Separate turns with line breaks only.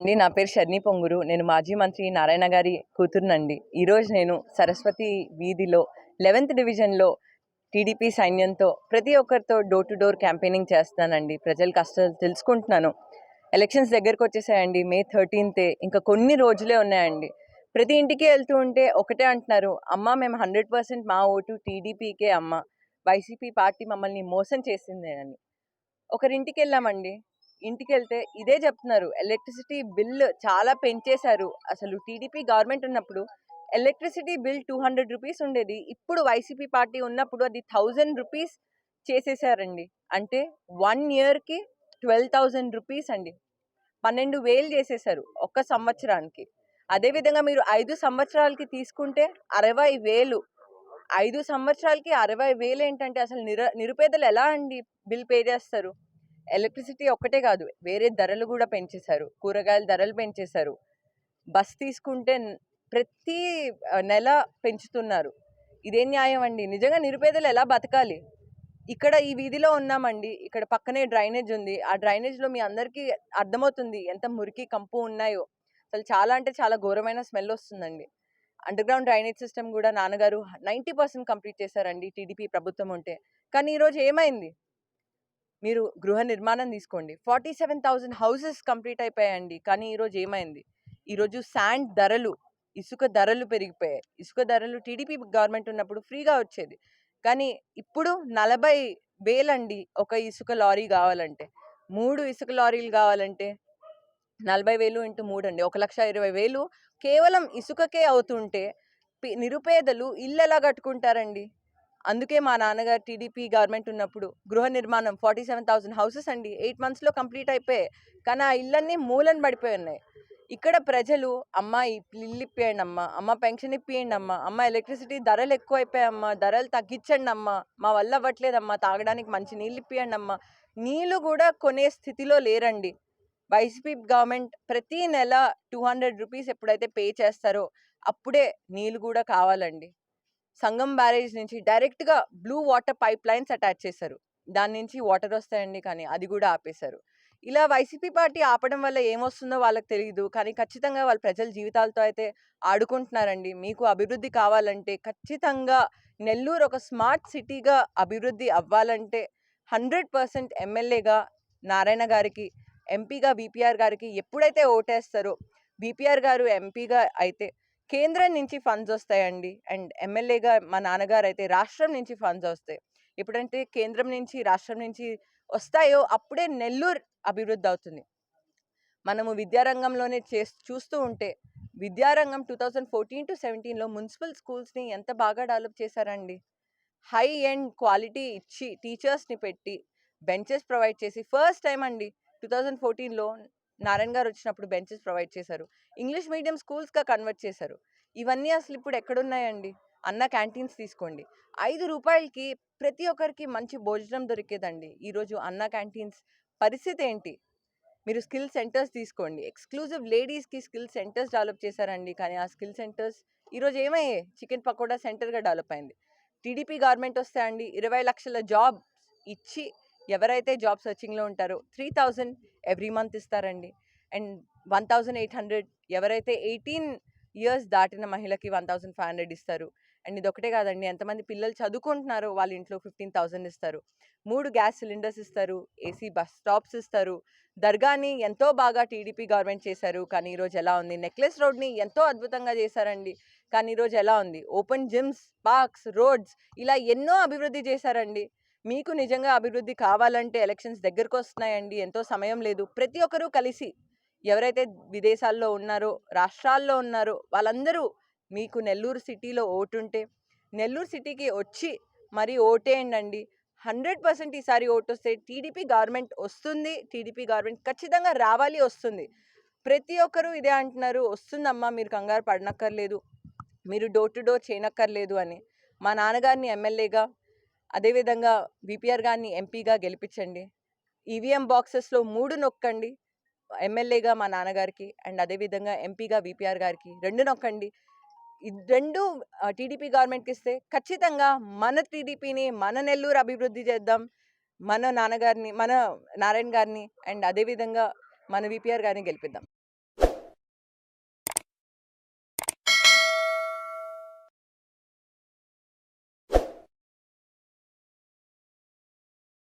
అండి. నా పేరు షర్ని పొంగురు. నేను మాజీ మంత్రి నారాయణ గారి కూతురునండి. ఈరోజు నేను సరస్వతి వీధిలో లెవెన్త్ డివిజన్లో టీడీపీ సైన్యంతో ప్రతి ఒక్కరితో డోర్ టు డోర్ క్యాంపెయినింగ్ చేస్తానండి ప్రజల కష్టాలు తెలుసుకుంటున్నాను. ఎలక్షన్స్ దగ్గరకు వచ్చేసాయండి. మే థర్టీన్తే ఇంకా కొన్ని రోజులే ఉన్నాయండి. ప్రతి ఇంటికి వెళ్తూ ఉంటే ఒకటే అంటున్నారు. అమ్మ మేము హండ్రెడ్ పర్సెంట్ మా ఓటు టీడీపీకే అమ్మ. వైసీపీ పార్టీ మమ్మల్ని మోసం చేసిందే అని ఒకరింటికి వెళ్ళామండి. ఇంటికి వెళ్తే ఇదే చెప్తున్నారు ఎలక్ట్రిసిటీ బిల్ చాలా పెంచేశారు. అసలు టీడీపీ గవర్నమెంట్ ఉన్నప్పుడు electricity bill two hundred rupees ఉండేది. ఇప్పుడు వైసీపీ పార్టీ ఉన్నప్పుడు అది థౌజండ్ రూపీస్ చేసేసారండి. అంటే వన్ ఇయర్కి ట్వెల్వ్ థౌజండ్ రూపీస్ అండి. పన్నెండు వేలు చేసేసారు ఒక్క సంవత్సరానికి. అదేవిధంగా మీరు ఐదు సంవత్సరాలకి తీసుకుంటే అరవై వేలు. ఐదు సంవత్సరాలకి అరవై వేలు ఏంటంటే అసలు నిర నిరుపేదలు ఎలా అండి బిల్ పే చేస్తారు? ఎలక్ట్రిసిటీ ఒక్కటే కాదు వేరే ధరలు కూడా పెంచేశారు. కూరగాయల ధరలు పెంచేశారు. బస్ తీసుకుంటే ప్రతి నెల పెంచుతున్నారు. ఇదేం న్యాయం అండి. నిజంగా నిరుపేదలు ఎలా బతకాలి? ఇక్కడ ఈ వీధిలో ఉన్నామండి. ఇక్కడ పక్కనే డ్రైనేజ్ ఉంది. ఆ డ్రైనేజ్లో మీ అందరికీ అర్థమవుతుంది ఎంత మురికి కంపు ఉన్నాయో. అసలు చాలా అంటే చాలా ఘోరమైన స్మెల్ వస్తుందండి. అండర్గ్రౌండ్ డ్రైనేజ్ సిస్టమ్ కూడా నాన్నగారు నైంటీ పర్సెంట్ కంప్లీట్ చేశారండి టీడీపీ ప్రభుత్వం ఉంటే. కానీ ఈరోజు ఏమైంది? మీరు గృహ నిర్మాణం తీసుకోండి. Forty seven thousand houses complete అయిపోయాయండి. కానీ ఈరోజు ఏమైంది? ఈరోజు శాండ్ ధరలు ఇసుక ధరలు పెరిగిపోయాయి. ఇసుక ధరలు టీడీపీ గవర్నమెంట్ ఉన్నప్పుడు ఫ్రీగా వచ్చేది. కానీ ఇప్పుడు నలభై వేలండి ఒక ఇసుక లారీ కావాలంటే. మూడు ఇసుక లారీలు కావాలంటే నలభై వేలు ఇంటూ మూడు అండి. ఒక లక్ష ఇరవై వేలు కేవలం ఇసుకకే అవుతుంటే నిరుపేదలు ఇల్లు ఎలా కట్టుకుంటారండి? అందుకే మా నాన్నగారు టీడీపీ గవర్నమెంట్ ఉన్నప్పుడు గృహ నిర్మాణం ఫార్టీ సెవెన్ థౌసండ్ హౌసెస్ అండి. ఎయిట్ మంత్స్లో కంప్లీట్ అయిపోయాయి. కానీ ఆ ఇళ్ళన్నీ మూలన పడిపోయి ఉన్నాయి. ఇక్కడ ప్రజలు అమ్మ ఇల్లు ఇప్పియండి అమ్మ అమ్మ పెన్షన్ ఇప్పియండి అమ్మ అమ్మ ఎలక్ట్రిసిటీ ధరలు ఎక్కువైపోయాయమ్మ ధరలు తగ్గించండి అమ్మ మా వల్ల అవ్వట్లేదమ్మా తాగడానికి మంచి నీళ్ళు ఇప్పియండి అమ్మ నీళ్ళు కూడా కొనే స్థితిలో లేరండి. వైసీపీ గవర్నమెంట్ ప్రతి నెల టూ హండ్రెడ్ రూపీస్ ఎప్పుడైతే పే చేస్తారో అప్పుడే నీళ్ళు కూడా కావాలండి. సంగం బ్యారేజ్ నుంచి డైరెక్ట్గా blue water pipe lines attach చేశారు. దాని నుంచి వాటర్ వస్తాయండి కానీ అది కూడా ఆపేశారు. ఇలా వైసీపీ పార్టీ ఆపడం వల్ల ఏమొస్తుందో వాళ్ళకి తెలియదు కానీ ఖచ్చితంగా వాళ్ళ ప్రజల జీవితాలతో అయితే ఆడుకుంటున్నారండి. మీకు అభివృద్ధి కావాలంటే ఖచ్చితంగా నెల్లూరు ఒక స్మార్ట్ సిటీగా అభివృద్ధి అవ్వాలంటే హండ్రెడ్ పర్సెంట్ ఎమ్మెల్యేగా నారాయణ గారికి ఎంపీగా బీపీఆర్ గారికి ఎప్పుడైతే ఓటేస్తారో బీపీఆర్ గారు ఎంపీగా అయితే కేంద్రం నుంచి ఫండ్స్ వస్తాయండి. అండ్ ఎమ్మెల్యేగా మా నాన్నగారు అయితే రాష్ట్రం నుంచి ఫండ్స్ వస్తాయి. ఎప్పుడంటే కేంద్రం నుంచి రాష్ట్రం నుంచి వస్తాయో అప్పుడే నెల్లూరు అభివృద్ధి అవుతుంది. మనము విద్యారంగంలోనే చే చూస్తూ ఉంటే విద్యారంగం టూ థౌజండ్ ఫోర్టీన్ టు సెవెంటీన్లో మున్సిపల్ స్కూల్స్ని ఎంత బాగా డెవలప్ చేశారండి. హై ఎండ్ క్వాలిటీ ఇచ్చి టీచర్స్ని పెట్టి బెంచెస్ ప్రొవైడ్ చేసి ఫస్ట్ టైం అండి టూ థౌజండ్ ఫోర్టీన్లో నారాయణ గారు వచ్చినప్పుడు బెంచెస్ ప్రొవైడ్ చేశారు. ఇంగ్లీష్ మీడియం స్కూల్స్గా కన్వర్ట్ చేశారు. ఇవన్నీ అసలు ఇప్పుడు ఎక్కడున్నాయండి? అన్న క్యాంటీన్స్ తీసుకోండి. ఐదు రూపాయలకి ప్రతి ఒక్కరికి మంచి భోజనం దొరికేదండి. ఈరోజు అన్న క్యాంటీన్స్ పరిస్థితి ఏంటి? మీరు స్కిల్ సెంటర్స్ తీసుకోండి. ఎక్స్క్లూజివ్ లేడీస్కి స్కిల్ సెంటర్స్ డెవలప్ చేశారండి. కానీ ఆ స్కిల్ సెంటర్స్ ఈరోజు ఏమయ్యే చికెన్ పకోడా సెంటర్గా డెవలప్ అయింది. టీడీపీ గవర్నమెంట్ వస్తే అండి ఇరవై లక్షల జాబ్ ఇచ్చి ఎవరైతే జాబ్ సర్చింగ్లో ఉంటారో త్రీ థౌజండ్ ఎవ్రీ మంత్ ఇస్తారండి. And one thousand eight hundred ఎవరైతే ఎయిటీన్ ఇయర్స్ దాటిన మహిళకి వన్ థౌజండ్ ఫైవ్ హండ్రెడ్ ఇస్తారు. అండ్ ఇది ఒకటే కాదండి ఎంతమంది పిల్లలు చదువుకుంటున్నారో వాళ్ళ ఇంట్లో ఫిఫ్టీన్ థౌజండ్ ఇస్తారు. మూడు గ్యాస్ సిలిండర్స్ ఇస్తారు ఏసీ బస్ స్టాప్స్ ఇస్తారు. దర్గాని ఎంతో బాగా టీడీపీ గవర్నమెంట్ చేశారు కానీ ఈరోజు ఎలా ఉంది? నెక్లెస్ రోడ్ని ఎంతో అద్భుతంగా చేశారండి కానీ ఈరోజు ఎలా ఉంది? ఓపెన్ జిమ్స్ పార్క్స్ రోడ్స్ ఇలా ఎన్నో అభివృద్ధి చేశారండి. మీకు నిజంగా అభివృద్ధి కావాలంటే ఎలక్షన్స్ దగ్గరకు వస్తున్నాయండి ఎంతో సమయం లేదు. ప్రతి ఒక్కరూ కలిసి ఎవరైతే విదేశాల్లో ఉన్నారో రాష్ట్రాల్లో ఉన్నారో వాళ్ళందరూ మీకు నెల్లూరు సిటీలో ఓటుంటే నెల్లూరు సిటీకి వచ్చి మరి ఓటేయండి హండ్రెడ్ పర్సెంట్ ఈసారి ఓటు వస్తే టీడీపీ గవర్నమెంట్ వస్తుంది. టీడీపీ గవర్నమెంట్ ఖచ్చితంగా రావాలి వస్తుంది. ప్రతి ఒక్కరూ ఇదే అంటున్నారు. వస్తుందమ్మా మీరు కంగారు పడనక్కర్లేదు. మీరు డోర్ టు డోర్ చేయనక్కర్లేదు అని. మా నాన్నగారిని ఎమ్మెల్యేగా అదేవిధంగా బీపీఆర్ గారిని ఎంపీగా గెలిపించండి. ఈవీఎం బాక్సెస్లో మూడు నొక్కండి ఎమ్మెల్యేగా మా నాన్నగారికి అండ్ అదేవిధంగా ఎంపీగా బీపీఆర్ గారికి రెండు నొక్కండి. రెండు టీడీపీ గవర్నమెంట్కి ఇస్తే ఖచ్చితంగా మన టీడీపీని మన నెల్లూరు అభివృద్ధి చేద్దాం. మన నాన్నగారిని మన నారాయణ గారిని అండ్ అదేవిధంగా మన విపిఆర్ గారిని గెలిపిద్దాం.